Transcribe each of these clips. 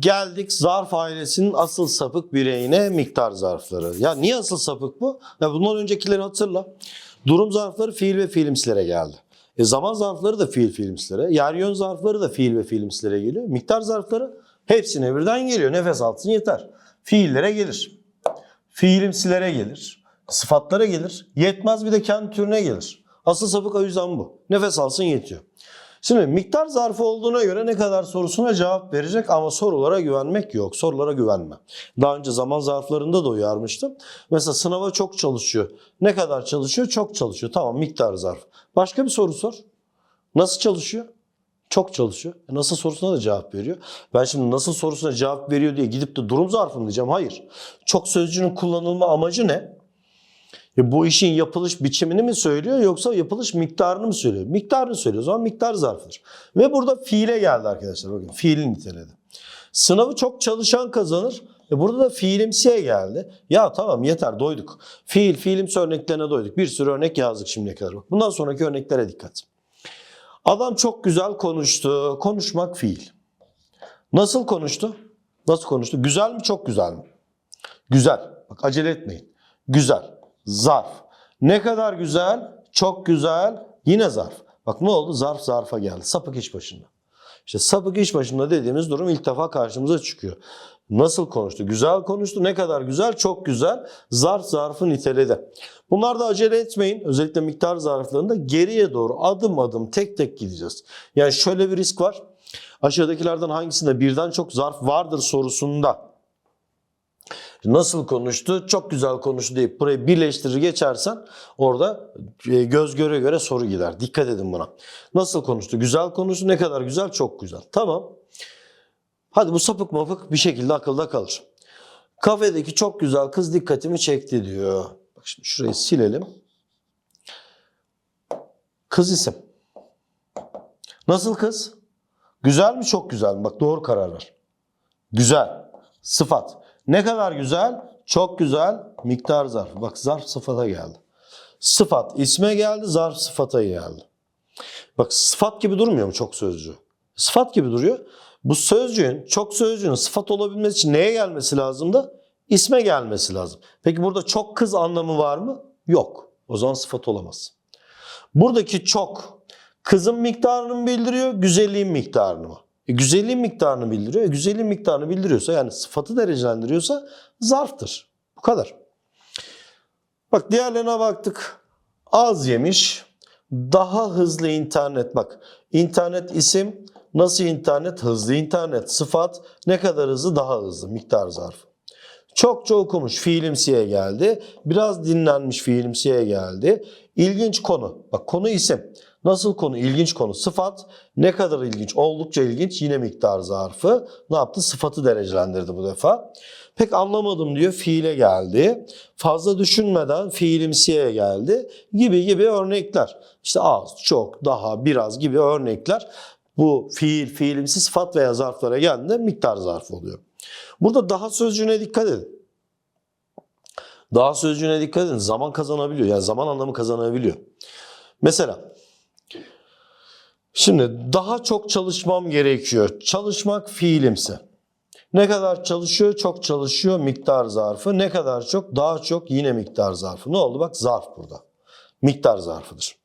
Geldik zarf ailesinin asıl sapık bireyine miktar zarfları. Ya niye asıl sapık bu? Ya bundan öncekileri hatırla. Durum zarfları fiil ve fiilimsilere geldi. E zaman zarfları da fiil fiilimsilere. Yer yön zarfları da fiil ve fiilimsilere geliyor. Miktar zarfları hepsine birden geliyor. Nefes alsın yeter. Fiillere gelir. Fiilimsilere gelir. Sıfatlara gelir. Yetmez bir de kendi türüne gelir. Asıl sapık o yüzden bu. Nefes alsın yetiyor. Şimdi miktar zarfı olduğuna göre ne kadar sorusuna cevap verecek ama sorulara güvenmek yok. Sorulara güvenme. Daha önce zaman zarflarında da uyarmıştım. Mesela sınava çok çalışıyor. Ne kadar çalışıyor? Çok çalışıyor. Tamam miktar zarf. Başka bir soru sor. Nasıl çalışıyor? Çok çalışıyor. E nasıl sorusuna da cevap veriyor. Ben şimdi nasıl sorusuna cevap veriyor diye gidip de durum zarfı mı diyeceğim? Hayır. Çok sözcüğünün kullanılma amacı ne? E bu işin yapılış biçimini mi söylüyor yoksa yapılış miktarını mı söylüyor? Miktarını söylüyor. O zaman miktar zarfıdır. Ve burada fiile geldi arkadaşlar. Bakın fiilin niteledi. Sınavı çok çalışan kazanır. E burada da fiilimsiye geldi. Ya tamam yeter doyduk. Fiil, fiilimsi örneklerine doyduk. Bir sürü örnek yazdık şimdiye kadar. Bak, Bundan sonraki örneklere dikkat. Adam çok güzel konuştu. Konuşmak fiil. Nasıl konuştu? Nasıl konuştu? Güzel mi çok güzel mi? Güzel. Bak acele etmeyin. Güzel. Zarf. Ne kadar güzel? Çok güzel. Yine zarf. Bak ne oldu? Zarf zarfa geldi. Sapık iş başında. İşte sapık iş başında dediğimiz durum ilk defa karşımıza çıkıyor. Nasıl konuştu? Güzel konuştu. Ne kadar güzel? Çok güzel. Zarf zarfı niteledi. Bunlar da acele etmeyin. Özellikle miktar zarflarında geriye doğru adım adım tek tek gideceğiz. Yani şöyle bir risk var. Aşağıdakilerden hangisinde birden çok zarf vardır sorusunda nasıl konuştu, çok güzel konuştu deyip burayı birleştirir geçersen orada e, göz göre göre soru gider. Dikkat edin buna. Nasıl konuştu? Güzel konuştu. Ne kadar güzel? Çok güzel. Tamam. Hadi bu sapık mapık bir şekilde akılda kalır. Kafedeki çok güzel kız dikkatimi çekti diyor. Bak şimdi şurayı silelim. Kız isim. Nasıl kız? Güzel mi çok güzel mi? Bak doğru karar ver. Güzel. Sıfat. Ne kadar güzel? Çok güzel. Miktar zarf. Bak zarf sıfata geldi. Sıfat isme geldi, zarf sıfata geldi. Bak sıfat gibi durmuyor mu çok sözcüğü? Sıfat gibi duruyor. Bu sözcüğün, çok sözcüğün sıfat olabilmesi için neye gelmesi lazım da? İsme gelmesi lazım. Peki burada çok kız anlamı var mı? Yok. O zaman sıfat olamaz. Buradaki çok kızın miktarını mı bildiriyor, güzelliğin miktarını mı? E, güzelliğin miktarını bildiriyor. E, güzelliğin miktarını bildiriyorsa yani sıfatı derecelendiriyorsa zarftır. Bu kadar. Bak diğerlerine baktık. Az yemiş. Daha hızlı internet. Bak internet isim. Nasıl internet? Hızlı internet. Sıfat ne kadar hızlı? Daha hızlı. Miktar zarfı. Çokça okumuş fiilimsiye geldi. Biraz dinlenmiş fiilimsiye geldi. İlginç konu. Bak konu isim. Nasıl konu? İlginç konu. Sıfat ne kadar ilginç? Oldukça ilginç. Yine miktar zarfı. Ne yaptı? Sıfatı derecelendirdi bu defa. Pek anlamadım diyor. Fiile geldi. Fazla düşünmeden fiilimsiye geldi. Gibi gibi örnekler. İşte az, çok, daha, biraz gibi örnekler. Bu fiil, fiilimsi sıfat veya zarflara geldiğinde miktar zarfı oluyor. Burada daha sözcüğüne dikkat edin. Daha sözcüğüne dikkat edin. Zaman kazanabiliyor. Yani zaman anlamı kazanabiliyor. Mesela şimdi daha çok çalışmam gerekiyor. Çalışmak fiilimsi. Ne kadar çalışıyor? Çok çalışıyor. Miktar zarfı. Ne kadar çok? Daha çok yine miktar zarfı. Ne oldu? Bak zarf burada. Miktar zarfıdır.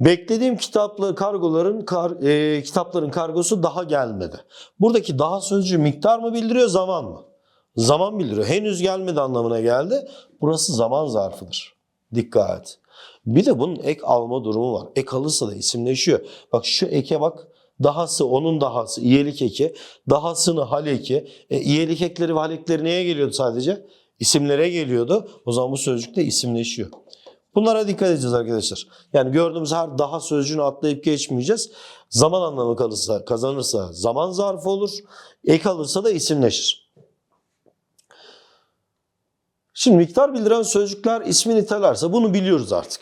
Beklediğim kitapları kargoların kar, e, kitapların kargosu daha gelmedi. Buradaki daha sözcüğü miktar mı bildiriyor zaman mı? Zaman bildiriyor. Henüz gelmedi anlamına geldi. Burası zaman zarfıdır. Dikkat. Bir de bunun ek alma durumu var. Ek alırsa da isimleşiyor. Bak şu eke bak. Dahası onun dahası iyelik eki. Dahasını hal eki. E, iyelik ekleri ve hal ekleri neye geliyordu sadece? İsimlere geliyordu. O zaman bu sözcük de isimleşiyor. Bunlara dikkat edeceğiz arkadaşlar. Yani gördüğümüz her daha sözcüğünü atlayıp geçmeyeceğiz. Zaman anlamı kalırsa, kazanırsa zaman zarfı olur. Ek alırsa da isimleşir. Şimdi miktar bildiren sözcükler ismi nitelerse bunu biliyoruz artık.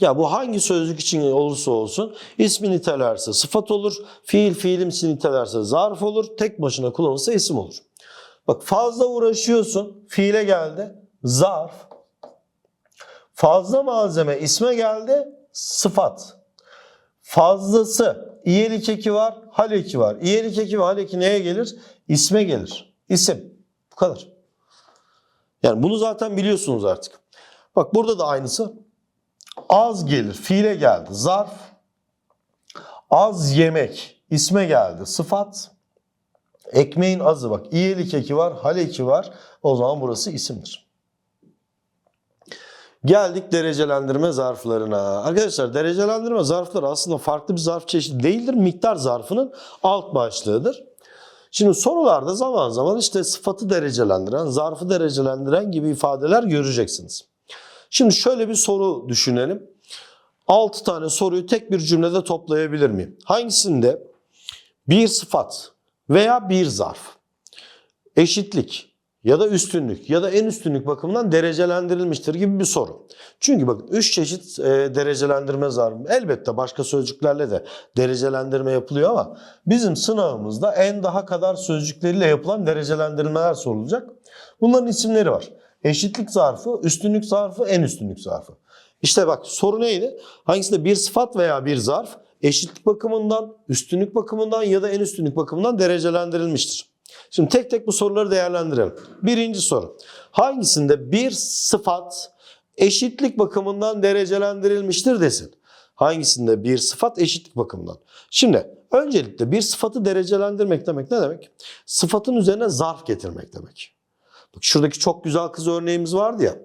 Ya bu hangi sözcük için olursa olsun ismi nitelerse sıfat olur, fiil fiilimsi nitelerse zarf olur, tek başına kullanılırsa isim olur. Bak fazla uğraşıyorsun, fiile geldi, zarf, Fazla malzeme isme geldi, sıfat. Fazlası iyelik eki var, hal eki var. İyelik eki ve hal eki neye gelir? İsme gelir. İsim. Bu kadar. Yani bunu zaten biliyorsunuz artık. Bak burada da aynısı. Az gelir. Fiile geldi. Zarf. Az yemek. isme geldi. Sıfat. Ekmeğin azı bak. İyelik eki var. Hal eki var. O zaman burası isimdir. Geldik derecelendirme zarflarına. Arkadaşlar derecelendirme zarfları aslında farklı bir zarf çeşidi değildir. Miktar zarfının alt başlığıdır. Şimdi sorularda zaman zaman işte sıfatı derecelendiren, zarfı derecelendiren gibi ifadeler göreceksiniz. Şimdi şöyle bir soru düşünelim. 6 tane soruyu tek bir cümlede toplayabilir miyim? Hangisinde bir sıfat veya bir zarf, eşitlik ya da üstünlük ya da en üstünlük bakımından derecelendirilmiştir gibi bir soru. Çünkü bakın 3 çeşit e, derecelendirme zarfı. Elbette başka sözcüklerle de derecelendirme yapılıyor ama bizim sınavımızda en daha kadar sözcükleriyle yapılan derecelendirmeler sorulacak. Bunların isimleri var. Eşitlik zarfı, üstünlük zarfı, en üstünlük zarfı. İşte bak soru neydi? Hangisinde bir sıfat veya bir zarf eşitlik bakımından, üstünlük bakımından ya da en üstünlük bakımından derecelendirilmiştir. Şimdi tek tek bu soruları değerlendirelim. Birinci soru. Hangisinde bir sıfat eşitlik bakımından derecelendirilmiştir desin. Hangisinde bir sıfat eşitlik bakımından. Şimdi öncelikle bir sıfatı derecelendirmek demek ne demek? Sıfatın üzerine zarf getirmek demek. Bak şuradaki çok güzel kız örneğimiz vardı ya.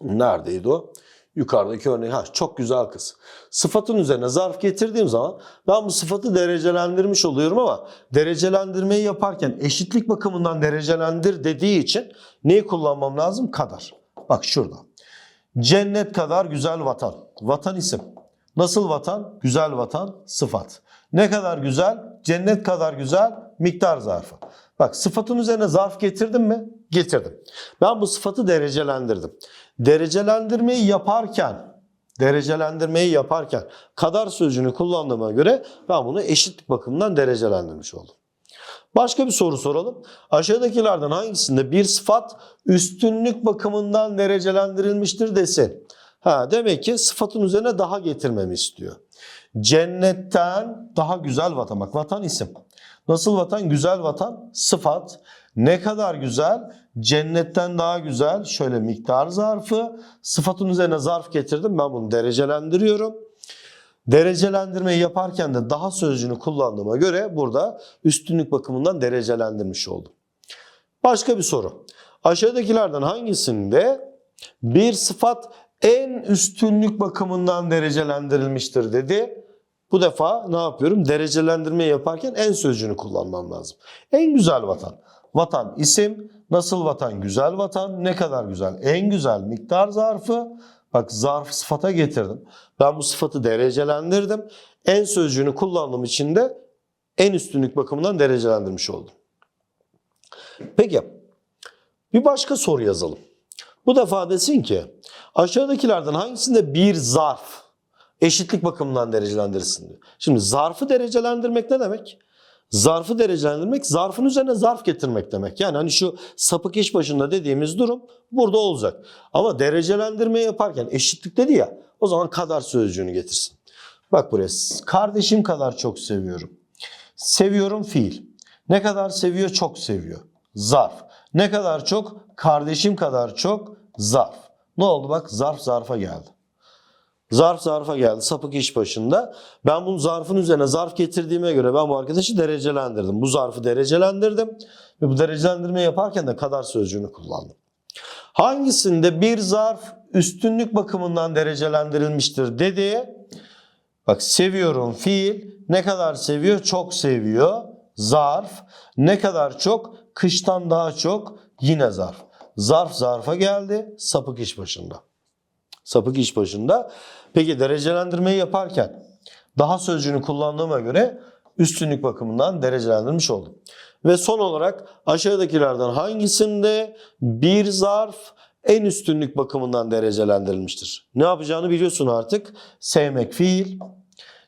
Neredeydi o? Yukarıdaki örneği. Ha, çok güzel kız. Sıfatın üzerine zarf getirdiğim zaman ben bu sıfatı derecelendirmiş oluyorum ama derecelendirmeyi yaparken eşitlik bakımından derecelendir dediği için neyi kullanmam lazım? Kadar. Bak şurada. Cennet kadar güzel vatan. Vatan isim. Nasıl vatan? Güzel vatan, sıfat. Ne kadar güzel? Cennet kadar güzel, miktar zarfı. Bak sıfatın üzerine zarf getirdim mi? Getirdim. Ben bu sıfatı derecelendirdim. Derecelendirmeyi yaparken, derecelendirmeyi yaparken kadar sözcüğünü kullandığıma göre ben bunu eşitlik bakımından derecelendirmiş oldum. Başka bir soru soralım. Aşağıdakilerden hangisinde bir sıfat üstünlük bakımından derecelendirilmiştir desin. Ha, demek ki sıfatın üzerine daha getirmemi istiyor. Cennetten daha güzel vatan. Bak vatan isim. Nasıl vatan? Güzel vatan. Sıfat. Ne kadar güzel? Cennetten daha güzel. Şöyle miktar zarfı. Sıfatın üzerine zarf getirdim. Ben bunu derecelendiriyorum. Derecelendirmeyi yaparken de daha sözcüğünü kullandığıma göre burada üstünlük bakımından derecelendirmiş oldum. Başka bir soru. Aşağıdakilerden hangisinde bir sıfat en üstünlük bakımından derecelendirilmiştir dedi. Bu defa ne yapıyorum? Derecelendirmeyi yaparken en sözcüğünü kullanmam lazım. En güzel vatan. Vatan isim. Nasıl vatan? Güzel vatan. Ne kadar güzel? En güzel miktar zarfı. Bak zarf sıfata getirdim. Ben bu sıfatı derecelendirdim. En sözcüğünü kullandığım için de en üstünlük bakımından derecelendirmiş oldum. Peki bir başka soru yazalım. Bu defa desin ki aşağıdakilerden hangisinde bir zarf eşitlik bakımından derecelendirilsin diyor. Şimdi zarfı derecelendirmek ne demek? Zarfı derecelendirmek zarfın üzerine zarf getirmek demek. Yani hani şu sapık iş başında dediğimiz durum burada olacak. Ama derecelendirme yaparken eşitlik dedi ya o zaman kadar sözcüğünü getirsin. Bak buraya kardeşim kadar çok seviyorum. Seviyorum fiil. Ne kadar seviyor? Çok seviyor. Zarf. Ne kadar çok? Kardeşim kadar çok. Zarf. Ne oldu bak zarf zarfa geldi. Zarf zarfa geldi. Sapık iş başında. Ben bunu zarfın üzerine zarf getirdiğime göre ben bu arkadaşı derecelendirdim. Bu zarfı derecelendirdim. Ve bu derecelendirme yaparken de kadar sözcüğünü kullandım. Hangisinde bir zarf üstünlük bakımından derecelendirilmiştir dedi. Bak seviyorum fiil. Ne kadar seviyor? Çok seviyor. Zarf. Ne kadar çok? Kıştan daha çok. Yine zarf. Zarf zarfa geldi. Sapık iş başında. Sapık iş başında. Peki derecelendirmeyi yaparken daha sözcüğünü kullandığıma göre üstünlük bakımından derecelendirmiş oldum. Ve son olarak aşağıdakilerden hangisinde bir zarf en üstünlük bakımından derecelendirilmiştir? Ne yapacağını biliyorsun artık. Sevmek fiil.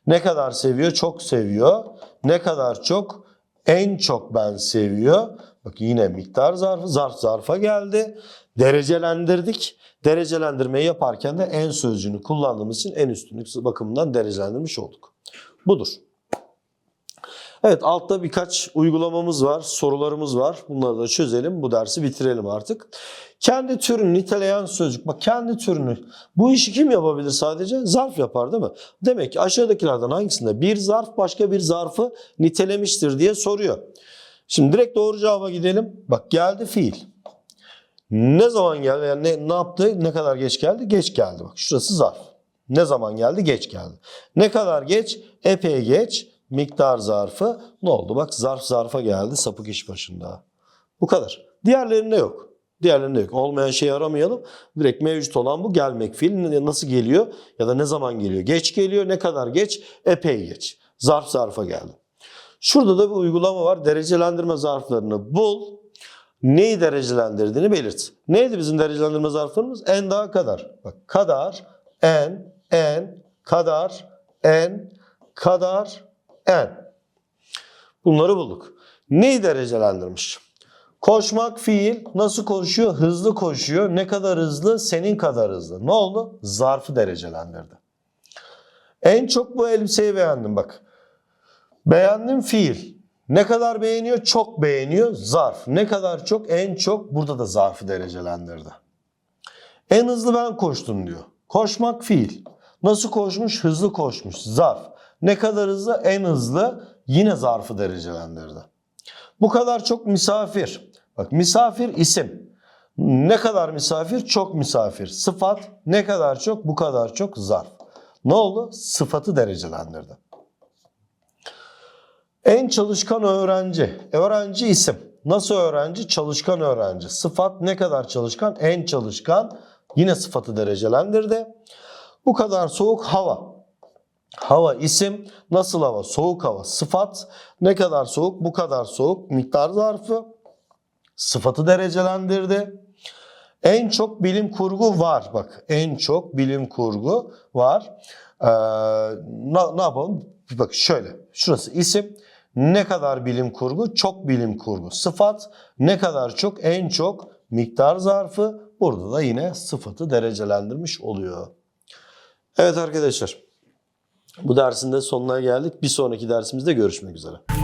Ne kadar seviyor? Çok seviyor. Ne kadar çok? En çok ben seviyor. Bak yine miktar zarfı, zarf zarfa geldi. Derecelendirdik. Derecelendirmeyi yaparken de en sözcüğünü kullandığımız için en üstünlük bakımından derecelendirmiş olduk. Budur. Evet altta birkaç uygulamamız var, sorularımız var. Bunları da çözelim. Bu dersi bitirelim artık. Kendi türünü niteleyen sözcük. Bak kendi türünü. Bu işi kim yapabilir sadece? Zarf yapar değil mi? Demek ki aşağıdakilerden hangisinde bir zarf başka bir zarfı nitelemiştir diye soruyor. Şimdi direkt doğru cevaba gidelim. Bak geldi fiil. Ne zaman geldi? Yani ne, ne yaptı? Ne kadar geç geldi? Geç geldi. Bak şurası zarf. Ne zaman geldi? Geç geldi. Ne kadar geç? Epey geç. Miktar zarfı. Ne oldu? Bak zarf zarfa geldi. Sapık iş başında. Bu kadar. Diğerlerinde yok. Diğerlerinde yok. Olmayan şeyi aramayalım. Direkt mevcut olan bu gelmek fiil. Nasıl geliyor? Ya da ne zaman geliyor? Geç geliyor. Ne kadar geç? Epey geç. Zarf zarfa geldi. Şurada da bir uygulama var. Derecelendirme zarflarını bul. Neyi derecelendirdiğini belirt. Neydi bizim derecelendirme zarflarımız? En daha kadar. Bak kadar, en, en, kadar, en, kadar, en. Bunları bulduk. Neyi derecelendirmiş? Koşmak fiil nasıl koşuyor? Hızlı koşuyor. Ne kadar hızlı? Senin kadar hızlı. Ne oldu? Zarfı derecelendirdi. En çok bu elbiseyi beğendim bak. Beğendim fiil. Ne kadar beğeniyor? Çok beğeniyor. Zarf. Ne kadar çok? En çok. Burada da zarfı derecelendirdi. En hızlı ben koştum diyor. Koşmak fiil. Nasıl koşmuş? Hızlı koşmuş. Zarf. Ne kadar hızlı? En hızlı. Yine zarfı derecelendirdi. Bu kadar çok misafir. Bak misafir isim. Ne kadar misafir? Çok misafir. Sıfat ne kadar çok? Bu kadar çok zarf. Ne oldu? Sıfatı derecelendirdi. En çalışkan öğrenci. Öğrenci isim. Nasıl öğrenci? Çalışkan öğrenci. Sıfat ne kadar çalışkan? En çalışkan. Yine sıfatı derecelendirdi. Bu kadar soğuk hava. Hava isim. Nasıl hava? Soğuk hava. Sıfat ne kadar soğuk? Bu kadar soğuk. Miktar zarfı. Sıfatı derecelendirdi. En çok bilim kurgu var. Bak en çok bilim kurgu var. Ee, ne, ne yapalım? Bak şöyle. Şurası isim. Ne kadar bilim kurgu? Çok bilim kurgu. Sıfat ne kadar çok? En çok miktar zarfı. Burada da yine sıfatı derecelendirmiş oluyor. Evet arkadaşlar. Bu dersin de sonuna geldik. Bir sonraki dersimizde görüşmek üzere.